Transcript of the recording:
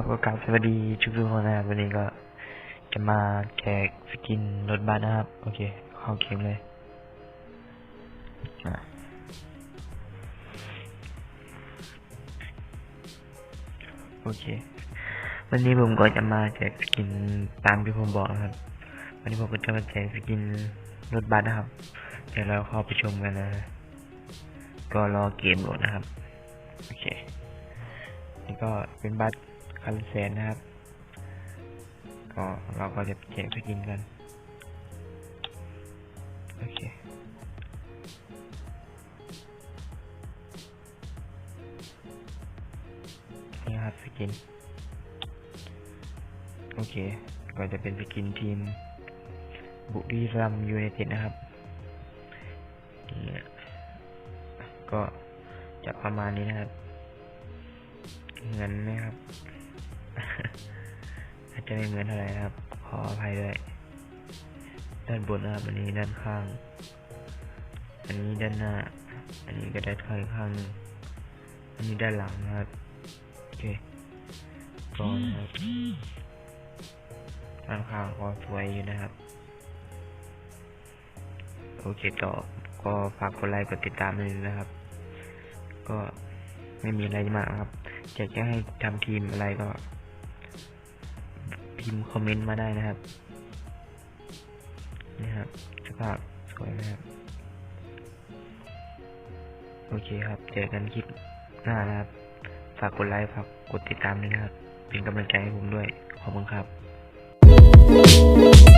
ครับสวัสดีทุกทุกๆคนนะครับวันนี้ก็จะมาแจกสกินรถบัสนะครับ โอเค เข้าเกมเลยอะโอเค วันนี้ผมก็จะมาแจกสกินตามที่ผมบอกนะครับ วันนี้ผมก็จะมาแจกสกินรถบัสนะครับ เดี๋ยวเราเข้าไปชมกันนะ ก็รอเกมโหลดนะครับ โอเค นี่ก็เป็นบัตร คันแสนนะครับ ก็เราก็จะแจกสกินกัน โอเคนี่ครับสกิน โอเค ก็จะเป็นสกินทีม บุรีรัมยูไนเต็ดนะครับนี่ก็จะประมาณนี้นะครับ เงินนะครับ จะไม่เหมือนเท่าไหร่นะครับ ขออภัยด้วย ด้านบนนะครับ อันนี้ด้านข้าง อันนี้ด้านหน้า อันนี้ก็ด้านข้างอีกข้างนึงอันนี้ด้านหลังนะครับ โอเคก็นนะครับ ด้านข้างก็สวยอยู่นะครับ โอเคต่อ ก็ฝากกดไลค์กดติดตามเลยนะครับ ก็ไม่มีอะไรมากนะครับอยากจะให้ทำทีมอะไรก็ พิมพ์คอมเมนต์มาได้นะครับนี่ครับสภาพสวยนะครับโอเคครับ เจอกันคลิปหน้านะครับ ฝากกดไลค์ ฝากกดติดตามด้วยนะครับ เป็นกำลังใจให้ผมด้วย ขอบคุณครับ